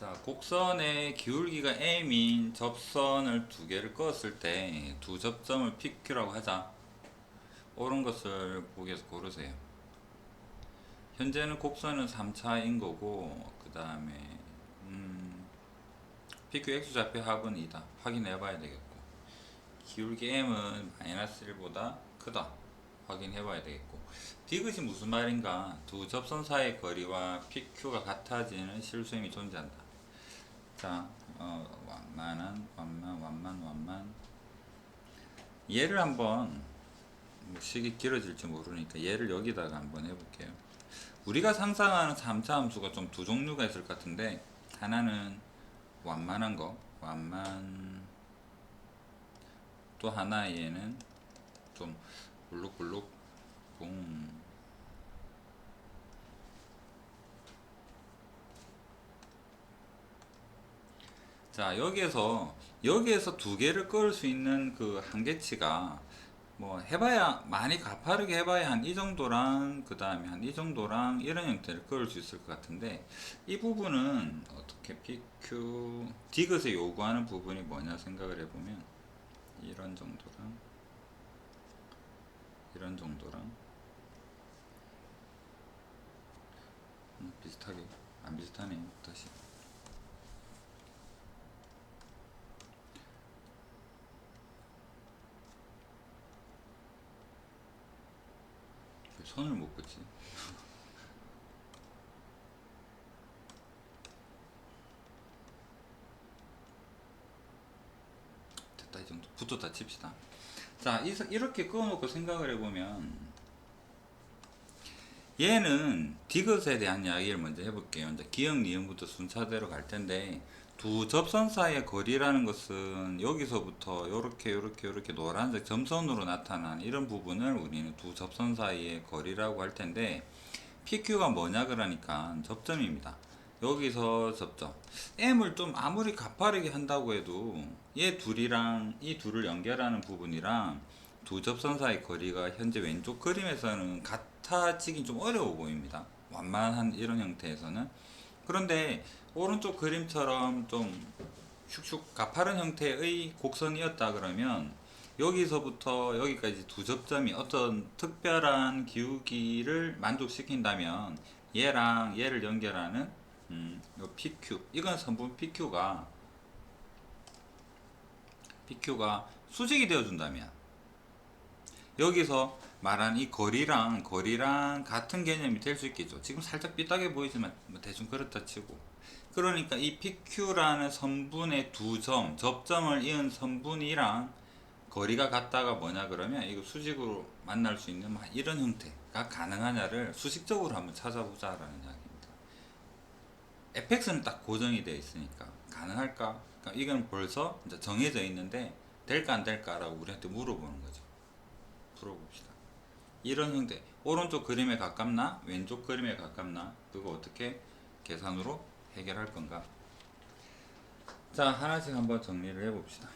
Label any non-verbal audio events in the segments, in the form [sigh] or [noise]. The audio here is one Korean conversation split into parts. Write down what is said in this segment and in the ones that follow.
자, 곡선의 기울기가 m인 접선을 두 개를 그었을 때 두 접점을 PQ라고 하자. 옳은 것을 보기에서 고르세요. 현재는 곡선은 3차인 거고 그 다음에 음, PQ X좌표 합은 2다. 확인해 봐야 되겠고 기울기 m은 마이너스 1보다 크다. 확인해 봐야 되겠고 디귿이 무슨 말인가? 두 접선 사이의 거리와 PQ가 같아지는 실수임이 존재한다. 자, 어, 완만한, 완만, 완만, 완만. 얘를 한번 뭐 식이 길어질지 모르니까 얘를 여기다가 한번 해볼게요. 우리가 상상하는 3차 함수가 좀 두 종류가 있을 것 같은데 하나는 완만한 거, 완만. 또 하나 얘는 좀 블룩블룩 붕. 자 여기에서 여기에서 두 개를 끌 수 있는 그 한계치가 뭐 해봐야 많이 가파르게 해봐야 한 이 정도랑 그 다음에 한 이 정도랑 이런 형태를 끌 수 있을 것 같은데 이 부분은 어떻게 PQ 디귿에 요구하는 부분이 뭐냐 생각을 해보면 이런 정도랑 이런 정도랑 음, 비슷하게 안 비슷하네요 다시 왜 손을 못 긋지. [laughs] 됐다 이 정도. 붙었다 칩시다. 자 이- 이렇게 꺼놓고 생각을 해보면 얘는 디귿에 대한 이야기를 먼저 해볼게요. 이제 기억 니은부터 순차대로 갈 텐데 두 접선 사이의 거리라는 것은 여기서부터 이렇게 이렇게 이렇게 노란색 점선으로 나타난 이런 부분을 우리는 두 접선 사이의 거리라고 할 텐데 PQ가 뭐냐 그러니까 접점입니다. 여기서 접점. M을 좀 아무리 가파르게 한다고 해도 얘 둘이랑 이 둘을 연결하는 부분이랑 두 접선 사이 거리가 현재 왼쪽 그림에서는 같아지긴 좀 어려워 보입니다. 완만한 이런 형태에서는. 그런데 오른쪽 그림처럼 좀 슉슉 가파른 형태의 곡선이었다 그러면 여기서부터 여기까지 두 접점이 어떤 특별한 기울기를 만족시킨다면 얘랑 얘를 연결하는 음, 요 PQ 이건 선분 PQ가 PQ가 수직이 되어 준다면 여기서 말한 이 거리랑 거리랑 같은 개념이 될 수 있겠죠. 지금 살짝 삐딱해 보이지만 뭐 대충 그렇다 치고. 그러니까 이 PQ라는 선분의 두 점, 접점을 이은 선분이랑 거리가 같다가 뭐냐 그러면 이거 수직으로 만날 수 있는 막 이런 형태가 가능하냐를 수식적으로 한번 찾아보자라는 이야기입니다. fx는 딱 고정이 되어 있으니까 가능할까? 그러니까 이건 벌써 정해져 있는데 될까 안 될까라고 우리한테 물어보는 거죠. 풀어봅시다. 이런 형태. 오른쪽 그림에 가깝나? 왼쪽 그림에 가깝나? 그거 어떻게 계산으로 해결할 건가? 자 하나씩 한번 정리를 해 봅시다.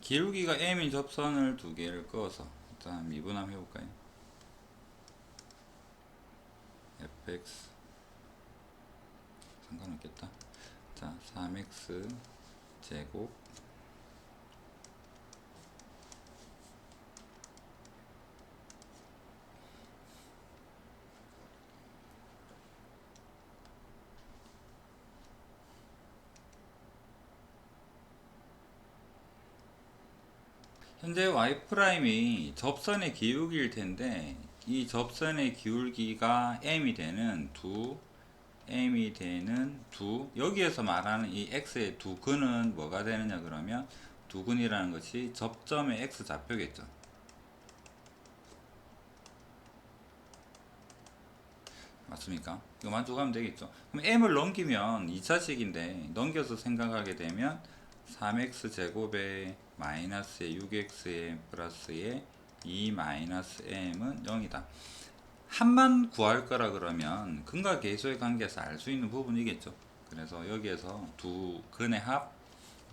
기울기가 m인 접선을 두 개를 그어서 일단 미분함 해볼까요? Fx 상관없겠다 자 3x 제곱. 현재 y 프라임이 접선의 기울기일 텐데 이 접선의 기울기가 m이 되는 두 m이 되는 두 여기에서 말하는 이 x의 두 근은 뭐가 되느냐 그러면 두 근이라는 것이 접점의 x 좌표겠죠. 맞습니까? 이거 만족하면 되겠죠. 그럼 m을 넘기면 2차식인데 넘겨서 생각하게 되면 3x 제곱에 마이너스의 6x의 플러스의 2 마이너스 m은 0이다. 한만 구할 거라 그러면 근과 계수의 관계에서 알 수 있는 부분이겠죠. 그래서 여기에서 두 근의 합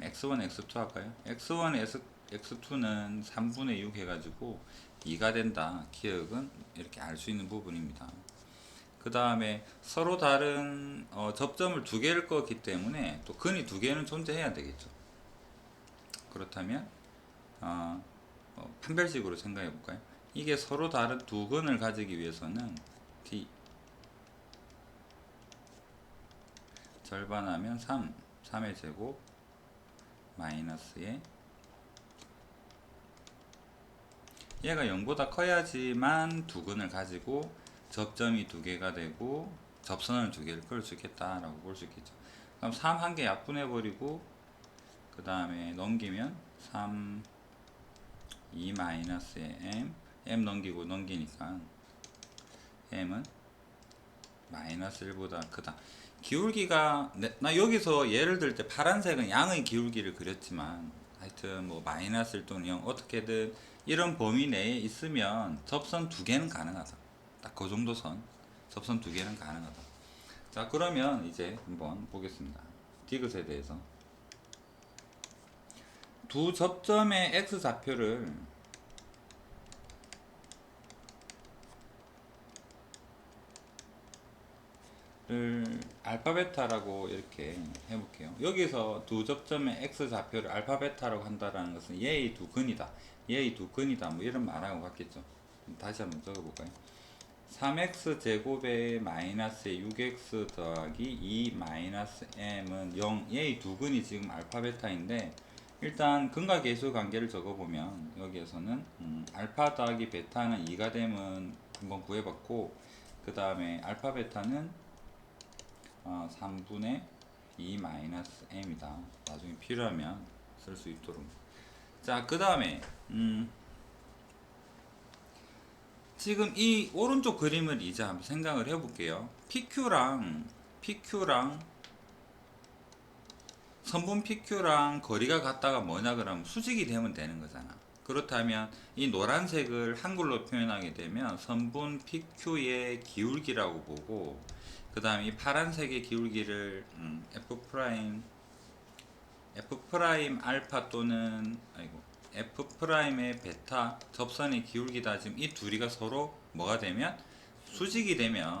x1, x2 할까요? x1, x2는 3분의 6 해가지고 2가 된다. 기억은 이렇게 알 수 있는 부분입니다. 그 다음에 서로 다른 어, 접점을 두 개를 껐기 때문에 또 근이 두 개는 존재해야 되겠죠. 그렇다면 어, 어, 판별식으로 생각해 볼까요? 이게 서로 다른 두 근을 가지기 위해서는 d 절반하면 3, 3의 제곱 마이너스에 얘가 0보다 커야지만 두 근을 가지고 접점이 두 개가 되고 접선을 두 개를 끌 수 있겠다라고 볼 수 있겠죠. 그럼 3 한 개 약분해 버리고 그 다음에 넘기면 3 2 마이너스의 m m 넘기고 넘기니까 m은 마이너스 1보다 크다. 기울기가 내- 나 여기서 예를 들 때 파란색은 양의 기울기를 그렸지만 하여튼 뭐 마이너스 1 또는 0 어떻게든 이런 범위 내에 있으면 접선 두 개는 가능하다. 딱 그 정도 선 접선 두 개는 가능하다. 자 그러면 이제 한번 보겠습니다. 디귿에 대해서 두 접점의 x 좌표를 를 알파베타라고 이렇게 해볼게요. 여기서 두 접점의 x 좌표를 알파베타라고 한다라는 것은 얘의 두 근이다. 얘의 두 근이다. 뭐 이런 말하고 같겠죠. 다시 한번 적어볼까요? 3x 제곱에 마이너스 6x 더하기 2 마이너스 m은 0 얘의 두 근이 지금 알파베타인데 일단 근과 계수 관계를 적어보면 여기에서는 음, 알파 더하기 베타는 2가 되면 한번 구해봤고 그 다음에 알파 베타는 어, 3분의 2 마이너스 m이다. 나중에 필요하면 쓸 수 있도록. 자, 그 다음에 음, 지금 이 오른쪽 그림을 이제 한번 생각을 해볼게요. PQ랑 PQ랑 선분 PQ랑 거리가 같다가 뭐냐 그러면 수직이 되면 되는 거잖아. 그렇다면 이 노란색을 한글로 표현하게 되면 선분 PQ의 기울기라고 보고 그 다음에 이 파란색의 기울기를 음, F 프라임 F 프라임 알파 또는 아이고 F 프라임의 베타 접선의 기울기다 지금 이 둘이가 서로 뭐가 되면 수직이 되면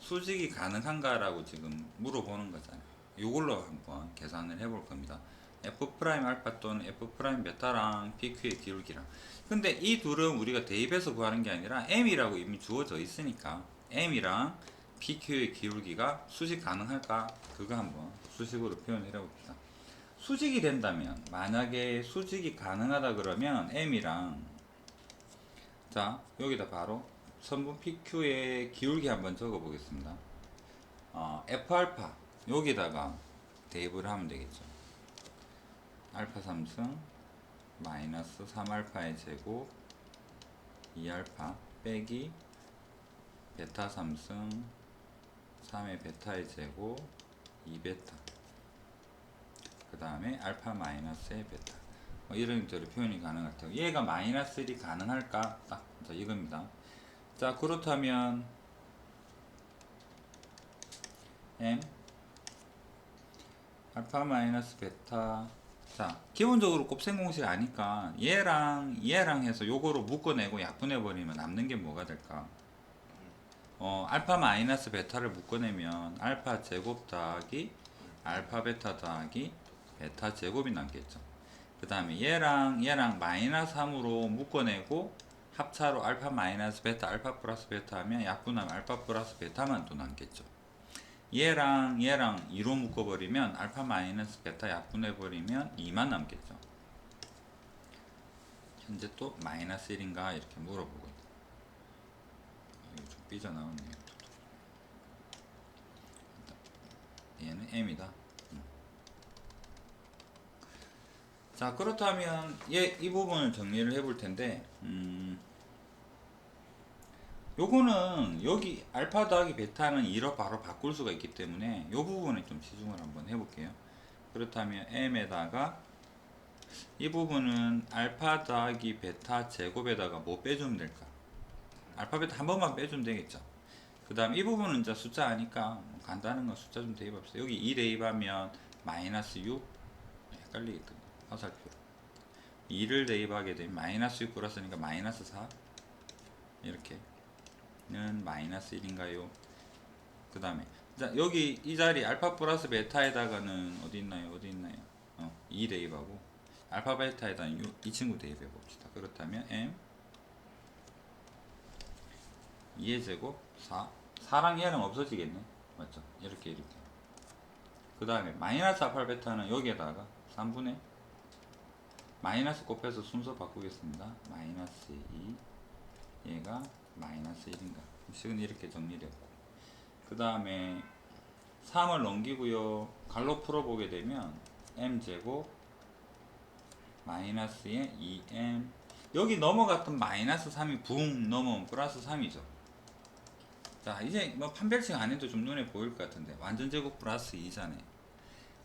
수직이 가능한가라고 지금 물어보는 거잖아요. 이걸로 한번 계산을 해볼 겁니다. F 프라임 알파 또는 F 프라임 베타랑 PQ의 기울기랑 근데 이 둘은 우리가 대입해서 구하는 게 아니라 M이라고 이미 주어져 있으니까 M이랑 PQ의 기울기가 수직 가능할까? 그거 한번 수식으로 표현해 봅시다. 수직이 된다면 만약에 수직이 가능하다 그러면 M이랑 자 여기다 바로 선분 PQ의 기울기 한번 적어 보겠습니다. 어, F알파 여기다가 대입을 하면 되겠죠. 알파 3승 마이너스 3알파의 제곱 2알파 빼기 베타 3승 3의 베타의 제곱 2베타. 그 다음에 알파 마이너스의 베타. 뭐 이런 대로 표현이 가능할 테고 얘가 마이너스 1이 가능할까? 딱 자, 이겁니다. 자 그렇다면 m 알파 마이너스 베타. 자 기본적으로 곱셈 공식 아니까 얘랑 얘랑 해서 요거로 묶어내고 약분해 버리면 남는 게 뭐가 될까 어, 알파 마이너스 베타를 묶어내면 알파 제곱 더하기 알파 베타 더하기 베타 제곱이 남겠죠. 그 다음에 얘랑 얘랑 마이너스 3으로 묶어내고 합차로 알파 마이너스 베타 알파 플러스 베타 하면 약분하면 알파 플러스 베타만 또 남겠죠. 얘랑 얘랑 2로 묶어버리면 알파 마이너스 베타 약분해버리면 2만 남겠죠. 현재 또 마이너스 1인가 이렇게 물어보고 삐져나오네요. 얘는 m이다. 음. 자 그렇다면 얘이 부분을 정리를 해 볼 텐데 음, 요거는 여기 알파 더하기 베타는 2로 바로 바꿀 수가 있기 때문에 요 부분에 좀 치중을 한번 해 볼게요. 그렇다면 m에다가 이 부분은 알파 더하기 베타 제곱에다가 뭐 빼주면 될까? 알파벳 한 번만 빼주면 되겠죠. 그 다음 이 부분은 이제 숫자 아니까 뭐 간단한 거 숫자 좀 대입합시다. 여기 2 대입하면 마이너스 6 헷갈리겠군요. 화살표 2를 대입하게 되면 마이너스 6 플러스니까 마이너스 4 이렇게는 마이너스 1인가요? 그 다음에 자 여기 이 자리 알파 플러스 베타에다가는 어디 있나요? 어디 있나요? 어, 2 대입하고 알파 베타에다는 요- 이 친구 대입해 봅시다. 그렇다면 m 2의 제곱 4 4랑 얘는 없어지겠네. 맞죠? 이렇게 이렇게. 그 다음에 마이너스 알파 베타는 여기에다가 3분의 마이너스 곱해서 순서 바꾸겠습니다. 마이너스 2 얘가 마이너스 1인가? 식은 이렇게 정리됐고. 그 다음에 3을 넘기고요. 갈로 풀어보게 되면 m제곱 마이너스의 2m 여기 넘어갔던 마이너스 3이 붕 넘어오면 플러스 3이죠 자 이제 뭐 판별식 안 해도 좀 눈에 보일 것 같은데 완전 제곱 플러스 2잖아요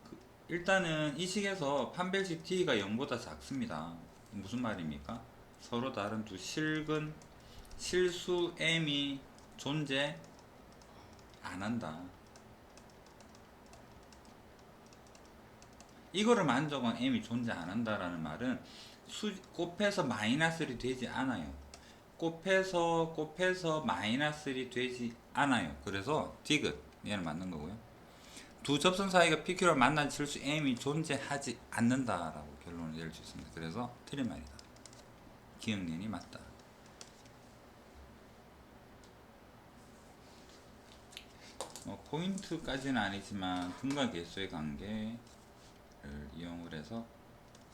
그, 일단은 이 식에서 판별식 t가 0보다 작습니다 무슨 말입니까 서로 다른 두 실근 실수 m이 존재 안 한다. 이거를 만족한 m이 존재 안 한다라는 말은 수, 곱해서 마이너스 1이 되지 않아요. 곱해서 곱해서 마이너스 1이 되지 않아요. 그래서 디귿 얘는 맞는 거고요. 두 접선 사이가 PQ를 만난 실수 m이 존재하지 않는다라고 결론을 내릴 수 있습니다. 그래서 틀린 말이다. 기억론이 맞다. 뭐 포인트까지는 아니지만 분과 개수의 관계를 이용을 해서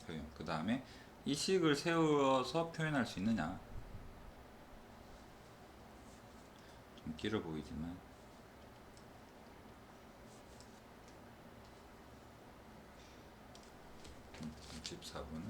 표현. 그 다음에 이 식을 세워서 표현할 수 있느냐. 좀 길어 보이지만. 14분은